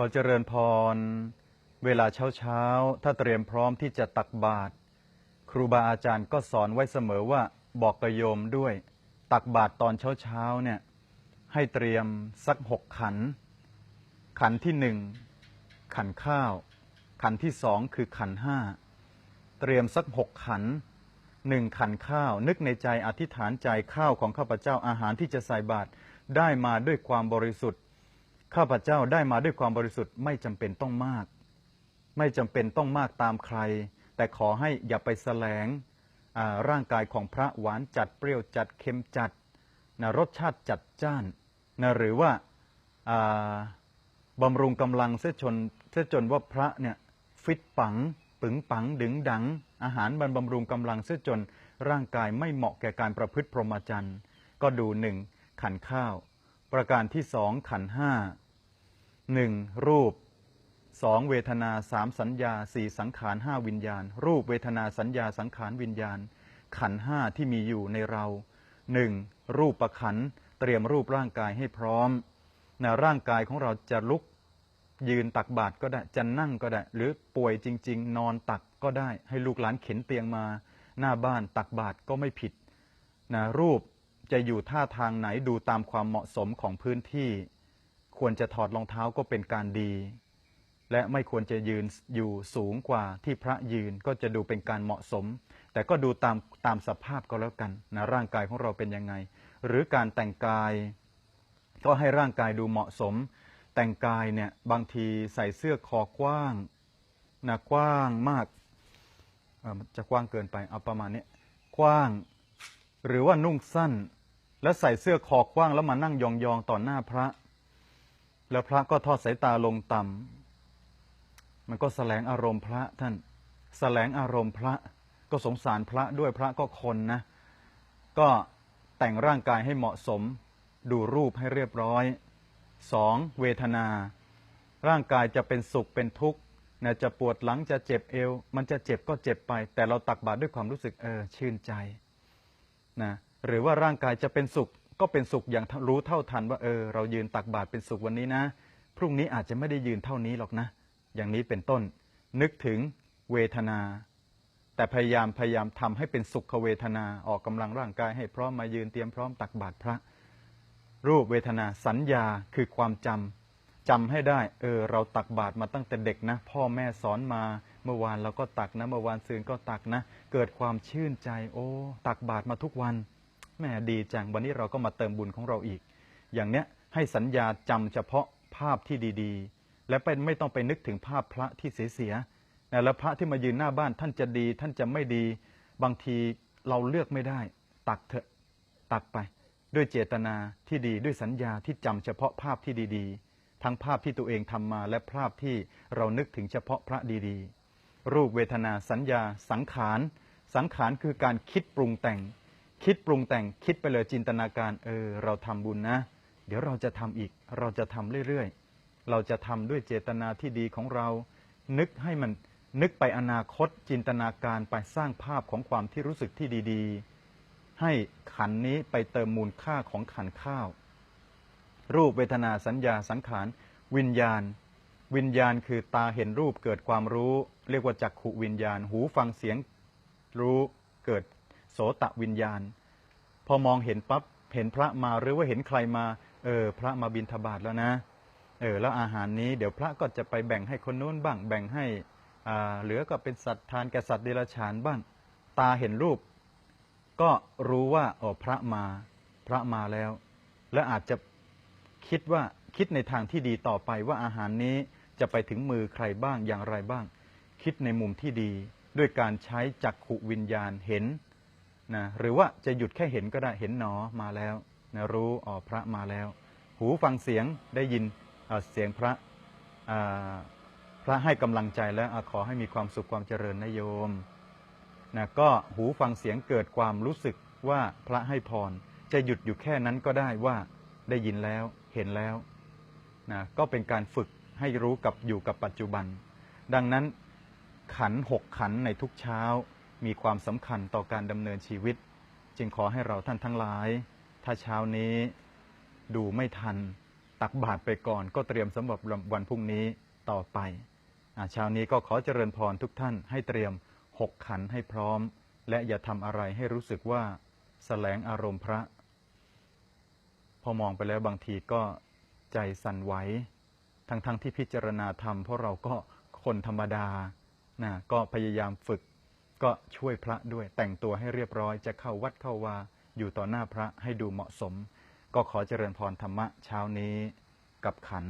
ขอเจริญพร เวลาเช้าเช้าถ้าเตรียมพร้อมที่จะตักบาตรครูบาอาจารย์ก็สอนไว้เสมอว่าบอกกระโยมด้วย ตักบาตรตอนเช้าเช้าเนี่ยให้เตรียมสักหกขัน ขันที่หนึ่งขันข้าว ขันที่สองคือขันห้าเตรียมสักหกขันหนึ่งขันข้าว นึกในใจอธิษฐานใจข้าวของข้าพเจ้าอาหารที่จะใส่บาตรได้มาด้วยความบริสุทธิ์ ข้าพเจ้าได้มาด้วยความบริสุทธิ์ไม่จำเป็นต้องมาก ไม่จำเป็นต้องมากตามใคร แต่ขอให้อย่าไปแสลงร่างกายของพระหวานจัดเปรี้ยวจัดเค็มจัดนะรสชาติจัดจ้านนะหรือว่าอ่าบำรุงกำลังเสียจนเสียจนว่าพระเนี่ยฟิตปังปึงปังดึงดัง อาหารบรรบำรุงกำลังเสียจนร่างกายไม่เหมาะแก่การประพฤติพรหมจรรย์ ก็ดูหนึ่งขันข้าว ประการที่สองขันห้าหนึ่งรูปสองเวทนาสามสัญญาสี่สังขารห้าวิญญาณ รูปเวทนาสัญญาสังขารวิญญาณ ขันห้าที่มีอยู่ในเราหนึ่งรูปประขันเตรียมรูปร่างกายให้พร้อมนะร่างกายของเราจะลุกยืนตักบาตรก็ได้จะนั่งก็ได้ หรือป่วยจริง ๆ นอนตักก็ได้ ให้ลูกหลานเข็นเตียงมา หน้าบ้านตักบาตรก็ไม่ผิดนะรูป จะอยู่ท่าทางไหนดูตามความเหมาะสมของพื้นที่ ควรจะถอดรองเท้าก็เป็นการดี และไม่ควรจะยืนอยู่สูงกว่าที่พระยืนก็จะดูเป็นการเหมาะสม แต่ก็ดูตามตามสภาพก็แล้วกันนะร่างกายของเราเป็นยังไง หรือการแต่งกาย ก็ให้ร่างกายดูเหมาะสม แต่งกายเนี่ยบางทีใส่เสื้อคอกว้างนะกว้างมากจะกว้างเกินไปเอาประมาณนี้กว้าง หรือว่านุ่งสั้น แล้วใส่เสื้อคอกว้างแล้วมานั่งยองๆต่อหน้าพระ แล้วพระก็ทอดสายตาลงต่ำมันก็แสลงอารมณ์พระท่านแสลงอารมณ์พระก็สงสารพระด้วยพระก็คนนะ ก็แต่งร่างกายให้เหมาะสม ดูรูปให้เรียบร้อยสองเวทนา ร่างกายจะเป็นสุขเป็นทุกข์นะจะปวดหลังจะเจ็บเอว มันจะเจ็บก็เจ็บไป แต่เราตักบาตรด้วยความรู้สึกเออชื่นใจนะ หรือว่าร่างกายจะเป็นสุขก็เป็นสุขอย่างรู้เท่าทันว่าเออ เรายืนตักบาตรเป็นสุขวันนี้นะ พรุ่งนี้อาจจะไม่ได้ยืนเท่านี้หรอกนะ อย่างนี้เป็นต้น นึกถึงเวทนา แต่พยายามพยายามทำให้เป็นสุขเวทนาออกกำลังร่างกายให้พร้อมมายืนเตรียมพร้อมตักบาตรพระ รูปเวทนาสัญญาคือความจำจำให้ได้เออเราตักบาตรมาตั้งแต่เด็กนะ พ่อแม่สอนมาเมื่อวานเราก็ตักนะเมื่อวานซืนก็ตักนะ เกิดความชื่นใจ โอ้ ตักบาตรมาทุกวัน แม่ดีจังวันนี้เราก็มาเติมบุญของเราอีก อย่างเนี้ยให้สัญญาจำเฉพาะภาพที่ดีๆ และเป็นไม่ต้องไปนึกถึงภาพพระที่เสียๆนะแล้วพระที่มายืนหน้าบ้านท่านจะดี ท่านจะไม่ดี บางทีเราเลือกไม่ได้ ตักเถอะตักไป ด้วยเจตนาที่ดีด้วยสัญญาที่จำเฉพาะภาพที่ดีๆ ทั้งภาพที่ตัวเองทำมาและภาพที่เรานึกถึงเฉพาะพระดีๆ รูปเวทนาสัญญาสังขาร สังขารคือการคิดปรุงแต่ง คิดปรุงแต่งคิดไปเลยจินตนาการเออเราทำบุญนะ เดี๋ยวเราจะทำอีก เราจะทำเรื่อยๆ เราจะทำด้วยเจตนาที่ดีของเรา นึกให้มันนึกไปอนาคตจินตนาการไปสร้างภาพของความที่รู้สึกที่ดี ๆ ให้ขันนี้ไปเติมมูลค่าของขันข้าว รูปเวทนาสัญญาสังขาร วิญญาณ วิญญาณคือตาเห็นรูปเกิดความรู้ เรียกว่าจักขุวิญญาณ หูฟังเสียงรู้เกิด โสตวิญญาณ พอมองเห็นปั๊บเห็นพระมาหรือว่าเห็นใครมา เออ พระมาบิณฑบาตแล้วนะ เออ แล้วอาหารนี้เดี๋ยวพระก็จะไปแบ่งให้คนนู้นบ้าง แบ่งให้อ่าเหลือก็เป็นสัตว์ทานแก่สัตว์เดรัจฉานบ้าง ตาเห็นรูป ก็รู้ว่าอ๋อพระมา พระมาแล้ว และอาจจะคิดว่าคิดในทางที่ดีต่อไปว่าอาหารนี้จะไปถึงมือใครบ้างอย่างไรบ้าง คิดในมุมที่ดี ด้วยการใช้จักขุวิญญาณเห็น นะหรือว่าจะหยุดแค่เห็นก็ได้เห็นหนอมาแล้วนะรู้อ๋อพระมาแล้ว หูฟังเสียงได้ยินเเสียงพระพระให้กำลังใจแล้วอขอให้มีความสุขความเจริญนะโยมนะก็หูฟังเสียงเกิดความรู้สึกว่าพระให้พร จะหยุดอยู่แค่นั้นก็ได้ว่าได้ยินแล้วเห็นแล้วนะก็เป็นการฝึกให้รู้กับอยู่กับปัจจุบัน ดังนั้นขันหกขันในทุกเช้า มีความสำคัญต่อการดำเนินชีวิต จึงขอให้เราท่านทั้งหลาย ถ้าเช้านี้ดูไม่ทัน ตักบาตรไปก่อนก็เตรียมสำหรับวันพรุ่งนี้ต่อไปอเช้านี้ก็ขอเจริญพรทุกท่านให้เตรียมหกขันให้พร้อม และอย่าทำอะไรให้รู้สึกว่าแสลงอารมณ์พระ พอมองไปแล้วบางทีก็ใจสั่นไหวทั้งๆทที่พิจารณาธรรมเพราะเราก็คนธรรมดานะก็พยายามฝึก ก็ช่วยพระด้วยแต่งตัวให้เรียบร้อยจะเข้าวัดเข้าวาอยู่ต่อหน้าพระให้ดูเหมาะสม ก็ขอเจริญพรธรรมะเช้านี้กับขัน